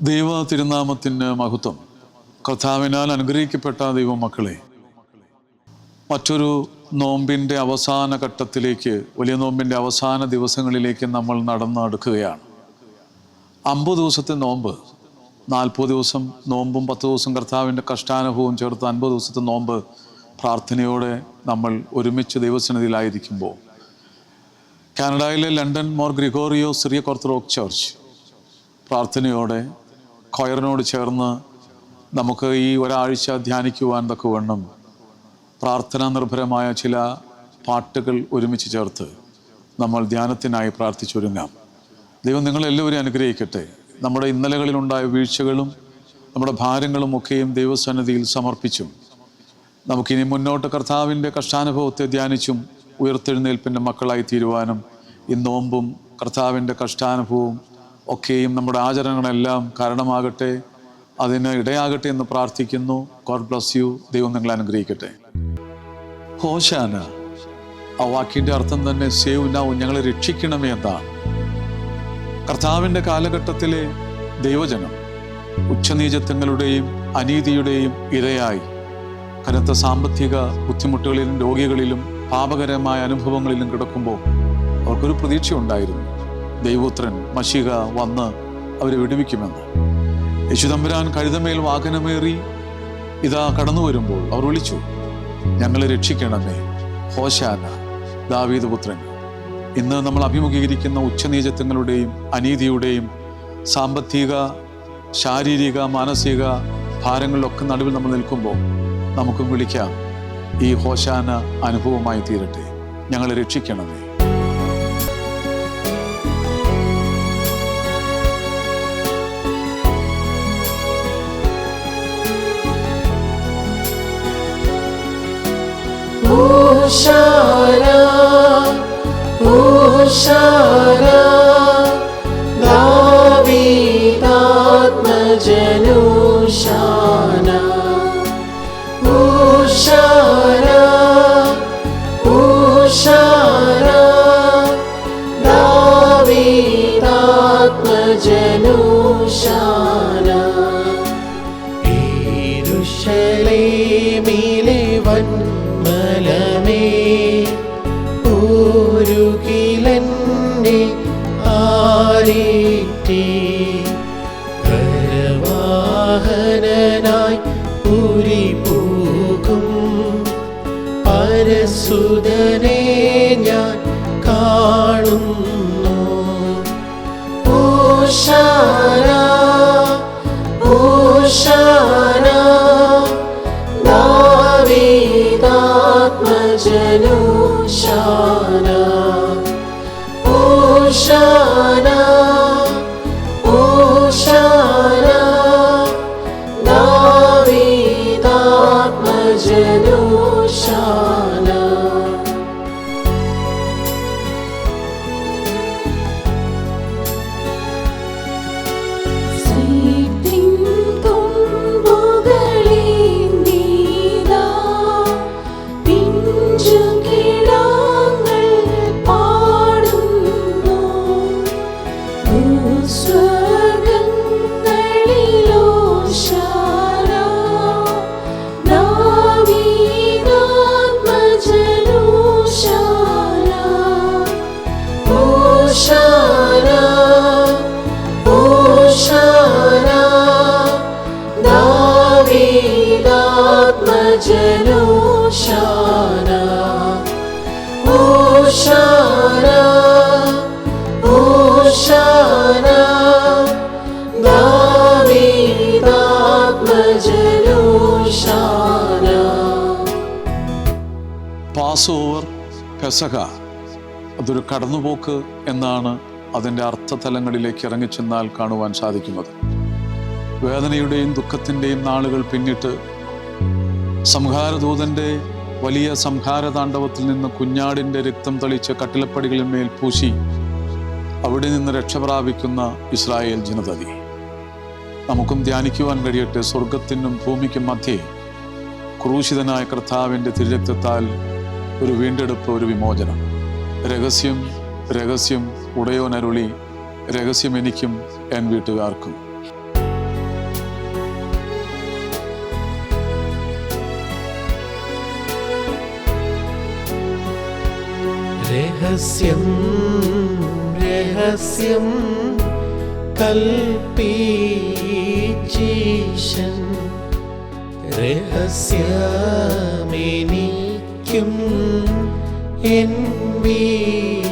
ദൈവ തിരുനാമത്തിന് മഹത്വം. കർത്താവിനാൽ അനുഗ്രഹിക്കപ്പെട്ട ദൈവമക്കളെ മറ്റൊരു നോമ്പിന്റെ അവസാന ഘട്ടത്തിലേക്ക് വലിയ നോമ്പിന്റെ അവസാന ദിവസങ്ങളിലേക്ക് നമ്മൾ നടന്നു അടുക്കുകയാണ് അമ്പത് ദിവസത്തെ നോമ്പ് നാൽപ്പത് ദിവസം നോമ്പും പത്ത് ദിവസം കർത്താവിന്റെ കഷ്ടാനുഭവവും ചേർത്ത് അൻപത് ദിവസത്തെ നോമ്പ് പ്രാർത്ഥനയോടെ നമ്മൾ ഒരുമിച്ച് ദൈവസന്നിധിയിലായിരിക്കുമ്പോൾ. കാനഡയിലെ London more Gregorio Syria Orthodox church പ്രാർത്ഥനയോടെ കൊയറിനോട് ചേർന്ന് നമുക്ക് ഈ ഒരാഴ്ച ധ്യാനിക്കുവാൻ തക്കവണ്ണം പ്രാർത്ഥനാ നിർഭരമായ ചില പാട്ടുകൾ ഒരുമിച്ച് ചേർത്ത് നമ്മൾ ധ്യാനത്തിനായി പ്രാർത്ഥിച്ചൊരുങ്ങാം. ദൈവം നിങ്ങളെല്ലാവരും അനുഗ്രഹിക്കട്ടെ. നമ്മുടെ ഇന്നലകളിലുണ്ടായ വീഴ്ചകളും നമ്മുടെ ഭാരങ്ങളും ഒക്കെയും ദൈവസന്നിധിയിൽ സമർപ്പിച്ചും നമുക്കിനി മുന്നോട്ട് കർത്താവിന്റെ കഷ്ടാനുഭവത്തെ ധ്യാനിച്ചും ഉയർത്തെഴുന്നേൽപ്പിന്റെ മക്കളായി തീരുവാനും ഈ നോമ്പും കർത്താവിന്റെ കഷ്ടാനുഭവവും ഒക്കെയും നമ്മുടെ ആചരണങ്ങളെല്ലാം കാരണമാകട്ടെ അതിന് ഇടയാകട്ടെ എന്ന് പ്രാർത്ഥിക്കുന്നു. ഗോഡ് ബ്ലസ് യു ദൈവം നിങ്ങളെ അനുഗ്രഹിക്കട്ടെ. ഹോശാന ആ വാക്കിന്റെ അർത്ഥം തന്നെ സേവ് നൗ ഞങ്ങളെ രക്ഷിക്കണമേ എന്നാണ് കർത്താവിന്റെ കാലഘട്ടത്തിലെ ദൈവജനം ഉച്ചനീചത്വങ്ങളുടെയും അനീതിയുടെയും ഇരയായി. കനത്ത സാമ്പത്തിക ബുദ്ധിമുട്ടുകളിലും രോഗികളിലും പാപകരമായ അനുഭവങ്ങളിലും കിടക്കുമ്പോൾ അവർക്കൊരു പ്രതീക്ഷ ഉണ്ടായിരുന്നു ദൈവോത്രൻ മഷിക വന്ന് അവരെ വിടുവിക്കുമെന്ന്. യശുതമ്പുരാൻ കഴുതമേൽ വാഹനമേറി ഇതാ കടന്നു വരുമ്പോൾ അവർ വിളിച്ചു ഞങ്ങളെ രക്ഷിക്കണമേ ഹോശാന ദാവീദ് പുത്രൻ. ഇന്ന് നമ്മൾ അഭിമുഖീകരിക്കുന്ന ഉച്ചനീചത്വങ്ങളുടെയും അനീതിയുടെയും സാമ്പത്തിക ശാരീരിക മാനസിക ഭാരങ്ങളിലൊക്കെ നടുവിൽ നമ്മൾ നിൽക്കുമ്പോൾ നമുക്കും വിളിക്കാം ഈ ഹോശാന അനുഭവമായി തീരട്ടെ ഞങ്ങളെ രക്ഷിക്കണമേ. उषारा उषारा दावीतात्म जनुषारा उषार उषारीतात्म जनुषारा ईषले പരവാഹനായി പൂരി പോകും. പരസുതനെ ഞാൻ കാണുന്നു. ഓശാന ഓശാന. പാസ് ഓവർ പെസക അതൊരു കടന്നുപോക്ക് എന്നാണ് അതിന്റെ അർത്ഥതലങ്ങളിലേക്ക് ഇറങ്ങിച്ചെന്നാൽ കാണുവാൻ സാധിക്കുന്നത്. വേദനയുടെയും ദുഃഖത്തിന്റെയും നാളുകൾ പിന്നിട്ട് സംഹാരദൂതന്റെ വലിയ സംഹാര താണ്ഡവത്തിൽ നിന്ന് കുഞ്ഞാടിന്റെ രക്തം തളിച്ച് കട്ടിലപ്പടികളിൽ മേൽ പൂശി അവിടെ നിന്ന് രക്ഷപ്രാപിക്കുന്ന ഇസ്രായേൽ ജനതതി. നമുക്കും ധ്യാനിക്കുവാൻ കഴിയട്ടെ സ്വർഗത്തിനും ഭൂമിക്കും മധ്യേ ക്രൂശിതനായ കർത്താവിന്റെ തിരുരക്തത്താൽ ഒരു വീണ്ടെടുപ്പ് ഒരു വിമോചനം. രഹസ്യം രഹസ്യം ഉടയോനരുളി രഹസ്യം എനിക്കും എൻ വീട്ടുകാർക്കും. രഹസ്യം രഹസ്യം കൽപ്പീശൻ രഹസ്യമേനീ രഹസ്യമെനിക്കും എൻ വീട്ടുകാർക്കും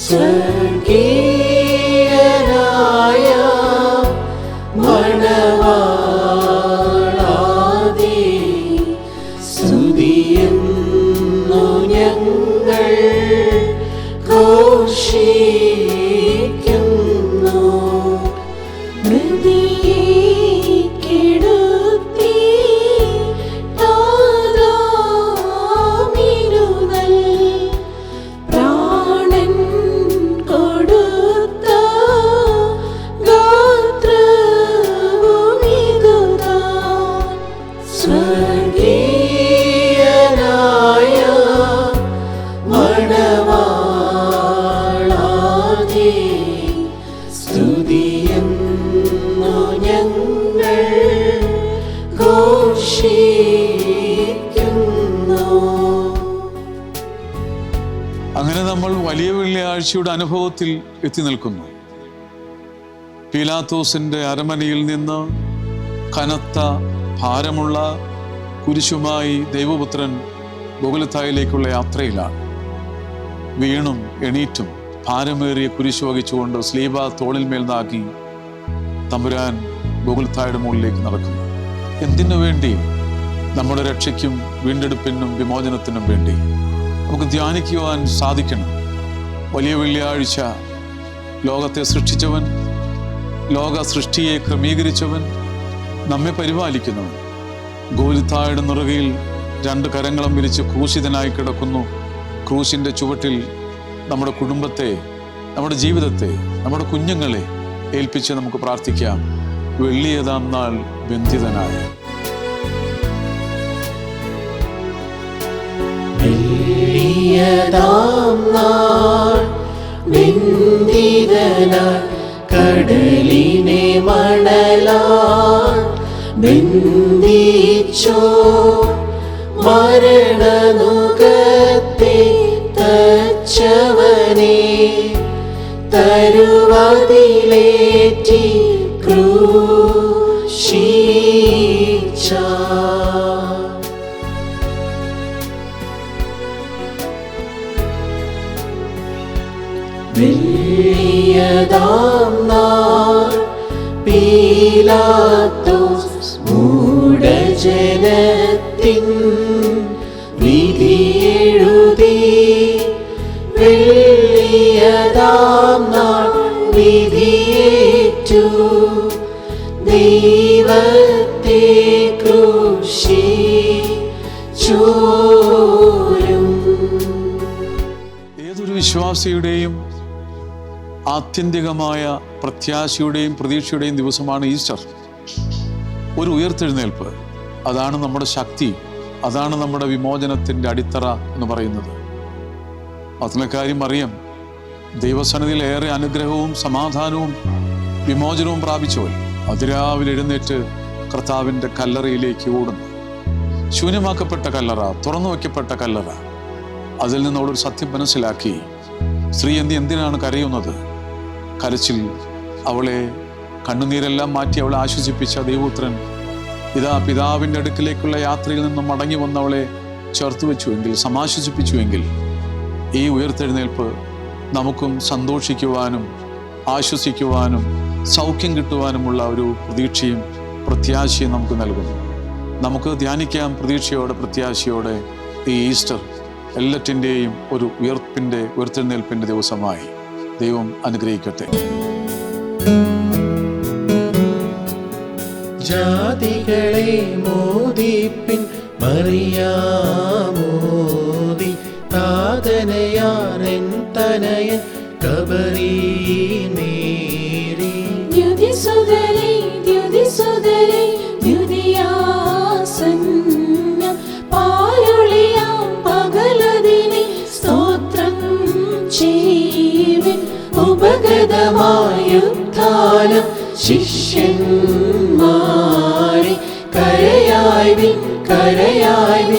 സ്വർഗീയനായ അങ്ങനെ നമ്മൾ വലിയ വെള്ളിയാഴ്ചയുടെ അനുഭവത്തിൽ എത്തി നിൽക്കുന്നു. പീലാത്തോസിന്റെ അരമനയിൽ നിന്ന് കനത്ത ഭാരമുള്ള കുരിശുമായി ദൈവപുത്രൻ ഗോകുലത്തായിലേക്കുള്ള യാത്രയിലാണ്. വീണും എണീറ്റും ഭാരമേറിയ കുരിശു വഹിച്ചുകൊണ്ട് സ്ലീബ തോളിൽ മേൽ നാക്കി തമ്പുരാൻ ഗോകുലത്തായുടെ മുകളിലേക്ക് നടക്കുന്നു. എന്തിനു വേണ്ടി? നമ്മുടെ രക്ഷയ്ക്കും വീണ്ടെടുപ്പിനും വിമോചനത്തിനും വേണ്ടി. നമുക്ക് ധ്യാനിക്കുവാൻ സാധിക്കണം. വലിയ വെള്ളിയാഴ്ച ലോകത്തെ സൃഷ്ടിച്ചവൻ ലോക സൃഷ്ടിയെ ക്രമീകരിച്ചവൻ നമ്മെ പരിപാലിക്കുന്നവൻ. ഗോലിത്തായുടെ നിറകയിൽ രണ്ട് കരങ്ങളും വിരിച്ച് ക്രൂശിതനായി കിടക്കുന്നു. ക്രൂശിന്റെ ചുവട്ടിൽ നമ്മുടെ കുടുംബത്തെ നമ്മുടെ ജീവിതത്തെ നമ്മുടെ കുഞ്ഞുങ്ങളെ ഏൽപ്പിച്ച് നമുക്ക് പ്രാർത്ഥിക്കാം. വെള്ളിയതാം നാൾ ബന്ധിതനായ വലിയതാം നാൾ ബന്ധിതനായി കടലിനെ മണലാൽ ബിന്ദിച്ചോ മരണനുകത്തെ തച്ചവനെ തരുവതിലേറ്റി പീലാത്തോസ് മൂടജനത്തിൻ വിധി എഴുതി വെള്ളിയതാം നാൾ വിധിയേറ്റു ദൈവത്തെ ക്രൂശി ചോരും. ഏതൊരു വിശ്വാസിയുടെയും ആത്യന്തികമായ പ്രത്യാശയുടെയും പ്രതീക്ഷയുടെയും ദിവസമാണ് ഈസ്റ്റർ. ഒരു ഉയർത്തെഴുന്നേൽപ്പ്. അതാണ് നമ്മുടെ ശക്തി. അതാണ് നമ്മുടെ വിമോചനത്തിന്റെ അടിത്തറ എന്ന് പറയുന്നത്. പത്തനക്കാരി അറിയാം. ദൈവസന്നിധിയിൽ ഏറെ അനുഗ്രഹവും സമാധാനവും വിമോചനവും പ്രാപിച്ചവൻ അതിരാവിലെ എഴുന്നേറ്റ് കർത്താവിന്റെ കല്ലറയിലേക്ക് ഓടുന്നു. ശൂന്യമാക്കപ്പെട്ട കല്ലറ തുറന്നു വയ്ക്കപ്പെട്ട കല്ലറ. അതിൽ നിന്നോടൊരു സത്യം മനസ്സിലാക്കി. സ്ത്രീ എന്തി എന്തിനാണ് കരയുന്നത്? കരച്ചിൽ അവളെ കണ്ണുനീരെല്ലാം മാറ്റി അവളെ ആശ്വസിപ്പിച്ച ദൈവപുത്രൻ ഇതാ പിതാവിന്റെ അടുക്കിലേക്കുള്ള യാത്രയിൽ നിന്നും മടങ്ങി വന്നവളെ ചേർത്ത് വെച്ചുവെങ്കിൽ സമാശ്വസിപ്പിച്ചുവെങ്കിൽ ഈ ഉയർത്തെഴുന്നേൽപ്പ് നമുക്കും സന്തോഷിക്കുവാനും ആശ്വസിക്കുവാനും സൗഖ്യം കിട്ടുവാനുമുള്ള ഒരു പ്രതീക്ഷയും പ്രത്യാശയും നമുക്ക് നൽകുന്നു. നമുക്ക് ധ്യാനിക്കാം പ്രതീക്ഷയോടെ പ്രത്യാശയോടെ ഈ ഈസ്റ്റർ എല്ലാറ്റിന്റെയും ഒരു ഉയർപ്പിന്റെ ഉയർത്തെഴുന്നേൽപ്പിന്റെ ദിവസമായി. ദൈവം അനുഗ്രഹിക്കട്ടെ. ജാതികളെ മോദിപ്പിൻ മറിയാമോദി താതനയാരൻ തനയൻ ഉപഗതമായുത്ഥാനം ശിഷ്യന്മാരെ കരയായി കരയായി